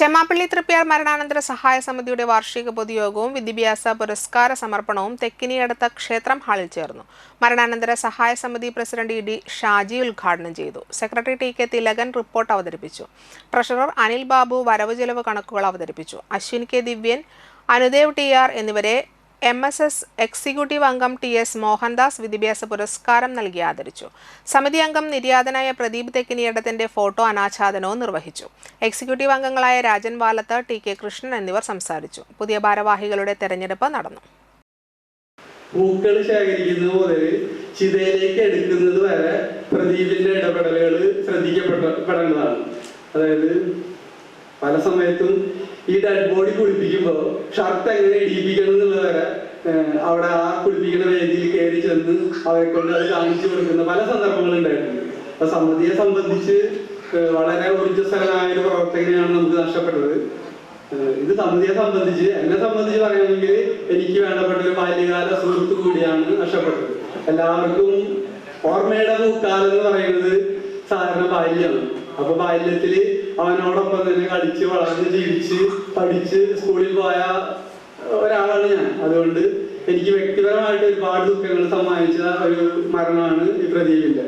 ചെമ്മാപ്പള്ളി തൃപ്പിയാർ മരണാനന്തര സഹായ സമിതിയുടെ വാർഷിക പൊതുയോഗവും വിദ്യാഭ്യാസ പുരസ്കാര സമർപ്പണവും തെക്കിനിയടുത്ത ക്ഷേത്രം ഹാളിൽ ചേർന്നു. മരണാനന്തര സഹായ സമിതി പ്രസിഡന്റ് ഇ ഡി ഷാജി ഉദ്ഘാടനം ചെയ്തു. Secretary T K Thilakan report അവതരിപ്പിച്ചു. ട്രഷറർ അനിൽ ബാബു വരവ് ചെലവ് കണക്കുകൾ അവതരിപ്പിച്ചു. Ashwin K Divyan Anudev T R എന്നിവരെ എം എസ് എസ് എക്സിക്യൂട്ടീവ് അംഗം ടി എസ് മോഹൻദാസ് വിദ്യാഭ്യാസ പുരസ്കാരം നൽകി ആദരിച്ചു. സമിതി അംഗം നിര്യാതനായ പ്രദീപ് തെക്കിനിയടത്തിന്റെ ഫോട്ടോ അനാച്ഛാദനവും നിർവഹിച്ചു. എക്സിക്യൂട്ടീവ് അംഗങ്ങളായ രാജൻ വാലത്ത് ടി കെ കൃഷ്ണൻ എന്നിവർ സംസാരിച്ചു. പുതിയ ഭാരവാഹികളുടെ തെരഞ്ഞെടുപ്പ് നടന്നു. പൂക്കൾ ശേഖരിക്കുന്നത് മുതൽ ചിതയിലേക്ക് എടുക്കുന്നത് വരെ പ്രദീപിന്റെ ഇടപെടലുകൾ ശ്രദ്ധിക്കപ്പെടേണ്ടതാണ് അതായത് പല സമയത്തും ഈ ഡെഡ് ബോഡി കുളിപ്പിക്കുമ്പോൾ ഷർട്ട് എങ്ങനെ വരെ ഏഹ്, അവിടെ ആ കുളിപ്പിക്കുന്ന വേദിയിൽ കയറി ചെന്ന് അവരെ കൊണ്ട് അത് കാണിച്ചു കൊടുക്കുന്ന പല സന്ദർഭങ്ങളും ഉണ്ടായിട്ടുണ്ട്. അപ്പൊ സമിതിയെ സംബന്ധിച്ച് വളരെ ഊർജസ്വലനായ ഒരു പ്രവർത്തകനെയാണ് നമുക്ക് നഷ്ടപ്പെട്ടത്. ഇത് സമിതിയെ സംബന്ധിച്ച് എന്നെ സംബന്ധിച്ച് പറയുകയാണെങ്കിൽ എനിക്ക് വേണ്ടപ്പെട്ട ഒരു ബാല്യകാല സുഹൃത്ത് കൂടിയാണ് നഷ്ടപ്പെട്ടത്. എല്ലാവർക്കും ഓർമ്മയുടെ പൂക്കാലം എന്ന് പറയുന്നത് സാധാരണ ബാല്യമാണ്. അപ്പൊ ബാല്യത്തിൽ അവനോടൊപ്പം തന്നെ കളിച്ച് വളർന്ന് ജീവിച്ച് പഠിച്ച് സ്കൂളിൽ പോയ ഒരാളാണ് ഞാൻ. അതുകൊണ്ട് എനിക്ക് വ്യക്തിപരമായിട്ട് ഒരുപാട് ദുഃഖങ്ങൾ സമ്മാനിച്ച ഒരു മരണമാണ് ഈ പ്രദീപിന്റെ